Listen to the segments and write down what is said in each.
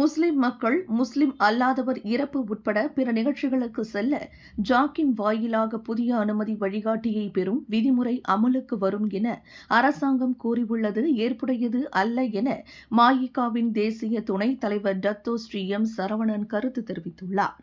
முஸ்லிம் மக்கள் முஸ்லிம் அல்லாதவர் இறப்பு உட்பட பிற நிகழ்ச்சிகளுக்கு செல்ல ஜாக்கின் வாயிலாக புதிய அனுமதி வழிகாட்டியை பெறும் விதிமுறை அமலுக்கு வரும் என அரசாங்கம் கூறியுள்ளது. ஏற்புடையது அல்ல என மாயிகாவின் தேசிய துணைத் தலைவர் டத்தோ ஸ்ரீ எம் சரவணன் கருத்து தெரிவித்துள்ளார்.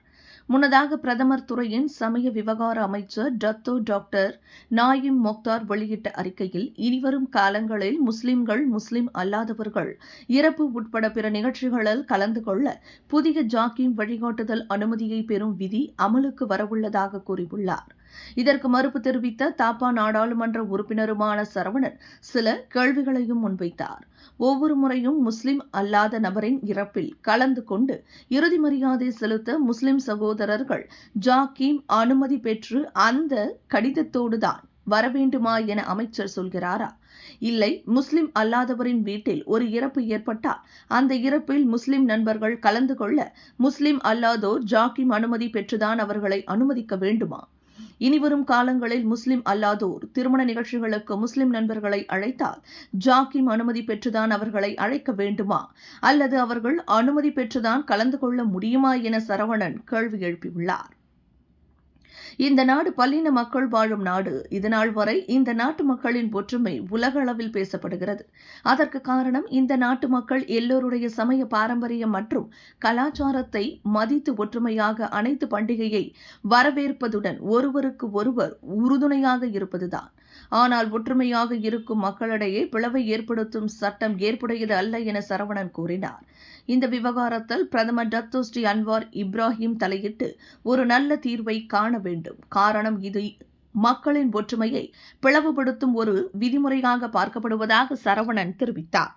முன்னதாக பிரதமர் துறையின் சமய விவகார அமைச்சர் டத்தோ டாக்டர் நாயிம் மொக்தார் வெளியிட்ட அறிக்கையில் இனிவரும் காலங்களில் முஸ்லிம்கள் முஸ்லிம் அல்லாதவர்கள் இறப்பு உட்பட பிற நிகழ்ச்சிகளில் கலந்து கொள்ள புதிய ஜாக்கிம் வழிகாட்டுதல் அனுமதியை பெறும் விதி அமலுக்கு வரவுள்ளதாக கூறியுள்ளார். இதற்கு மறுப்பு தெரிவித்த தாப்பா நாடாளுமன்ற உறுப்பினருமான சரவணன் சில கேள்விகளையும் முன்வைத்தார். ஒவ்வொரு முறையும் முஸ்லிம் அல்லாத நபரின் இறப்பில் கலந்து கொண்டு இறுதி மரியாதை செலுத்த முஸ்லிம் சகோதரர்கள் ஜாக்கீம் அனுமதி பெற்று அந்த கடிதத்தோடுதான் வரவேண்டுமா என அமைச்சர் சொல்கிறாரா? இல்லை முஸ்லிம் அல்லாதவரின் வீட்டில் ஒரு இறப்பு ஏற்பட்டால் அந்த இறப்பில் முஸ்லிம் நண்பர்கள் கலந்து கொள்ள முஸ்லிம் அல்லாதோர் ஜாக்கிம் அனுமதி பெற்றுதான் அவர்களை அனுமதிக்க வேண்டுமா? இனிவரும் காலங்களில் முஸ்லிம் அல்லாதோர் திருமண நிகழ்ச்சிகளுக்கு முஸ்லிம் நண்பர்களை அழைத்தால் ஜாக்கிம் அனுமதி பெற்றுதான் அவர்களை அழைக்க வேண்டுமா? அல்லது அவர்கள் அனுமதி பெற்றுதான் கலந்து கொள்ள முடியுமா என சரவணன் கேள்வி எழுப்பியுள்ளார். இந்த நாடு பல்லின மக்கள் வாழும் நாடு. இதுநாள் வரை இந்த நாட்டு மக்களின் ஒற்றுமை உலக அளவில் பேசப்படுகிறது. அதற்கு காரணம் இந்த நாட்டு மக்கள் எல்லோருடைய சமய பாரம்பரியம் மற்றும் கலாச்சாரத்தை மதித்து ஒற்றுமையாக அனைத்து பண்டிகையை வரவேற்பதுடன் ஒருவருக்கு ஒருவர் உறுதுணையாக இருப்பதுதான். ஆனால் ஒற்றுமையாக இருக்கும் மக்களிடையே பிளவை ஏற்படுத்தும் சட்டம் ஏற்புடையது அல்ல என சரவணன் கூறினார். இந்த விவகாரத்தில் பிரதமர் டத்தோஸ்ரீ அன்வார் இப்ராஹிம் தலையிட்டு ஒரு நல்ல தீர்வை காண வேண்டும். வேண்டும். காரணம் இது. மக்களின் ஒற்றுமையை பிளவுபடுத்தும் ஒரு விதிமுறையாக பார்க்கப்படுவதாக சரவணன் தெரிவித்தார்.